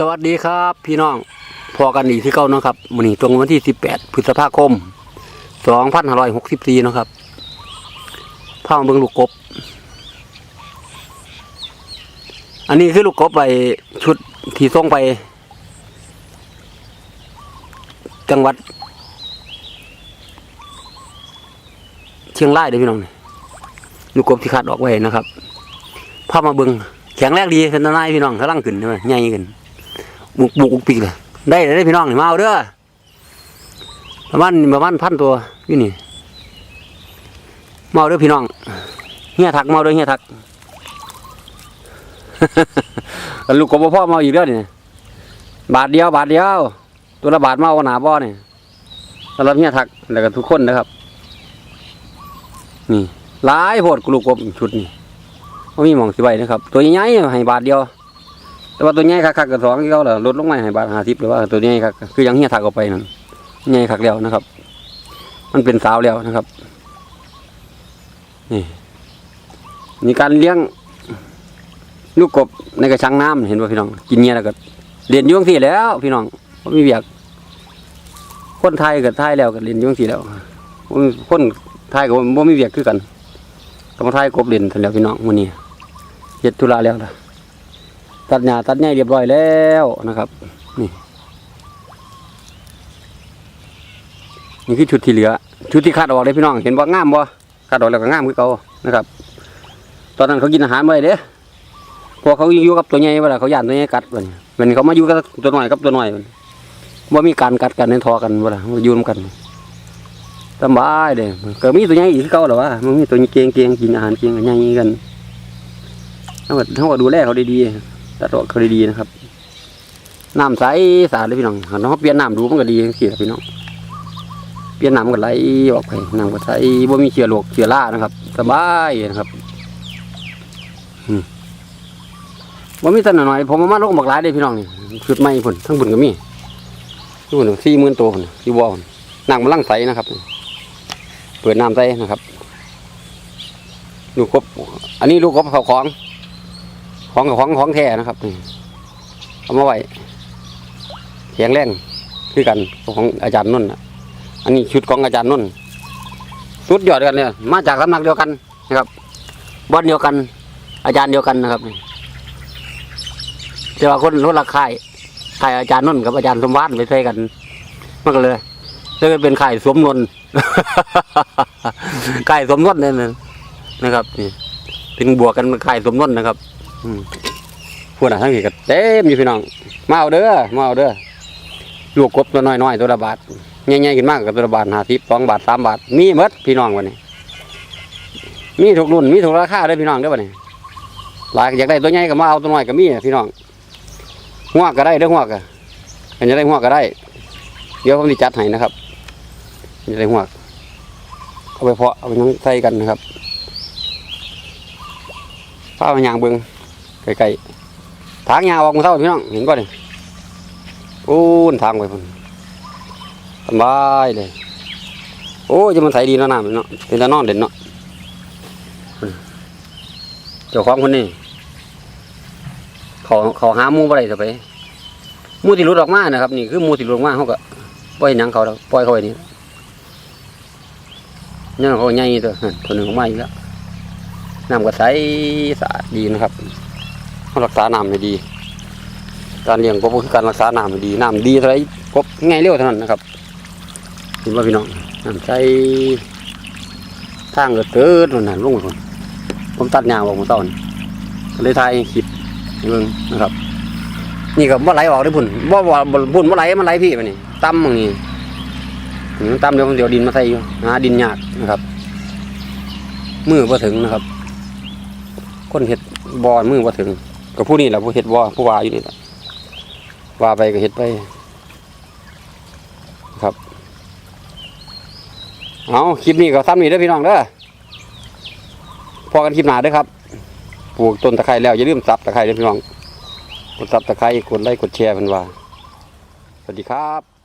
สวัสดีครับ พี่น้องพอกันอีกที่เก้าเนาะครับวันนี้ตรงวันที่สิบแปดพฤษภาคมสองพันห้าร้อยหกสิบสี่นาะครับพ่อเบิงลูกกบ อันนี้คือลูกกบไปชุดที่ส่งไป จังหวัด เชียงรายเด้อพี่น้องลูกกบที่คัดออกไว้นะครับพามาเบิงแข็งแรงดีเป็นตนายพี่น้องกำลังขึ้นใช่ไหมใหญ่ขึ้น บุกบุกปีเลยได้เลยพี่น้องนี่มาเอาเด้อประมาณประมาณพันตัวอยู่นี่มาเอาเด้อพี่น้องเฮียทักมาเอาด้อเฮียทักลูกกบพ่อมาเอาอีกเด้อนี่บาทเดียวบาทเดียวตัวละบาทมาเอาหนาบ่อนี่สำหรับเฮียทักแล้วก็ทุกคนนะครับนี่หลายโพดกลูกกบชุดนี่ว่มีหมองสิไว้นะครับ ตัวใหญ่ๆให้บาทเดียว แต่ว่าตัวใหญ่คักๆกับสองที่เขาเหรอลดลงมาให้บาทห้าสิบหรือว่าตัวใหญ่คักคือยังเฮียถักออกไปนั่นใหญ่คักแล้วนะครับ มันเป็นสาวแล้วนะครับ นี่มีการเลี้ยงลูกกบในกระชังน้ำเห็นป่ะพี่น้อง กินเนี่ยแล้วก็เรียนยุ่งที่แล้ว พี่น้องผมมีเบียกคนไทยกับไทยแล้วก็เรียนยุ่งที่แล้วคนไทยกับบ่มีเบียกคือกันกับไทยกบเรียนทันแล้วพี่น้องมื้อนี้เฮ็ดธุระแล้วล่ะ ตัดหญ้าตัดใหญ่เรียบร้อยแล้วนะครับ นี่ นี่คือชุดที่เหลือ ชุดที่คัดออกเลยพี่น้อง เห็นว่างามบ่คัดออกแล้วก็งามคือเก่านะครับ ตอนนั้นเขากินอาหารไม่ได้เด้พอเขาอยู่กับตัวใหญ่เวลาเขาย่านตัวใหญ่กัดมันมันเขามาอยู่กับตัวหน้อยกับตัวหน้อยมันว่ามีการกัดกันในทอกันเวลาอยู่ร่วมกันสบายเด้ก็มีตัวใหญ่อีกเก่าหรอวะมันมีตัวเก่งเก่งกินอาหารเก่งกันใหญ่กันทั้งหมดทั้งหมดดูแลเขาดีๆ ตัดออกเขาดีนะครับน้ำใสสะอาดเลยพี่น้องหันเขาเปลี่ยนน้ำดูมันก็ดีสิครับพี่น้องเปลี่ยนน้ำก็ไหลออกไปน้ำก็ใสบ่มีเชื้อโรคเชื้อรานะครับ สบายนะครับอืมบ่มีสันหน่อยผมเอามาลงบักหลายเด้พี่น้องนี่ชุดใหม่พุ่นทั้งบุญก็มีทุกคนสี่หมื่นตัวคนที่บ่อพุ่นน้ำมันลั่งใสนะครับ เปิดน้ำใสนะครับ ลูกกบอันนี้ลูกกบเขาของ ของกับของของแท้นะครับเอามาไว้แข็งแรงคือกันของอาจารย์นุ่นอันนี้ชุดของอาจารย์นุ่นสุดยอดกันเนี่ยมาจากสำนักเดียวกันนะครับบ้านเดียวกัน อาจารย์เดียวกันนะครับแต่ว่าคนรถละค่ายค่ายอาจารย์นุ่นกับอาจารย์สมบัตไปใส่กันมันก็เลยเลยเป็นค่ายสมนนค่ายสมนนเนี่ยนะครับนี่ถึงบวกกันเป็นค่ายสมนนนะครับ พวกน่ะทั้งนี้ก็เต็มอยู่พี่น้อง มาเอาเด้อ มาเอาเด้อ ลูกกบตัวน้อยๆตัวละบาทใหญ่ๆขึ้นมากกับตัวละบาทห้าสิบสองบาทสามบาท มีหมดพี่น้องวันนี้ มีทุกรุ่น มีทุกราคาด้อพี่น้องเด้อวันนี้ หลายอยากได้ตัวใหญ่ก็มาเอาตัวน้อยก็มีพี่น้องหัวก็ได้เด้อหัวก็อันจะได้หัวก็ได้ เดี๋ยวผมจะจัดให้นะครับอันจะได้หัวเอาไปเพาะเอาไปนั่งใส่กันนะครับผ้ามันยางเบิง ไกลๆทางยาวออกมาเท่าพี่น้องเห็นป่ะนี่ปูนทางไปพุ่นสบายเลย โอ้ยจะมันใสดีเนาะน้ำเนาะเป็นตานอนเด่นเนาะเจ้าของคนนี้เขาเขาหามูอะไรต่อไปมูที่หลุดออกมานะครับ นี่คือมูที่หลุดออกมาเขาก็ปล่อยหนังเขาแล้วปล่อยเขาไว้นี่นี่เขาใหญ่ตัวนั่นหนึ่งออกมาอีกแล้วน้ำก็ใสสะอาดดีนะครับ รักษาน้ำให้ดี การเลี้ยงกบก็คือการรักษาน้ำให้ดีน้ำดีเท่าไรกบง่ายเร็วเท่านั้นนะครับเห็นว่าพี่น้องน้ำใช้ทางเกิดเติร์ดนั่นลุงคนผมตัดหญ้าออกมาตอนเลยทายคลิปให้เบิ่งนะครับ นี่ก็บ่ไหลออกได้พุ่นบ่บ่บ่พุ่นบ่ไหลมันไหลพี่มานี่ตั้มอย่างนี้ตั้มเดี๋ยวเดี๋ยวดินมาใส่อยู่หาดินยากนะครับ มือบ่ถึงนะครับ คนเห็ดบอลมือบ่ถึง ก็ผู้นี่แหละผู้เห็ดว่าผู้ว่าอยู่นี่แหละว่าไปก็เห็ดไป ครับ เอาคลิปนี้ก็ซ้ำนี่เด้อพี่น้องเด้อพอกันคลิปหน้าเด้อครับปลูกต้นตะไคร้แล้วอย่าลืมซับตะไคร้เด้อพี่น้องกดซับตะไคร้กดไลค์กดแชร์เพิ่นว่า สวัสดีครับ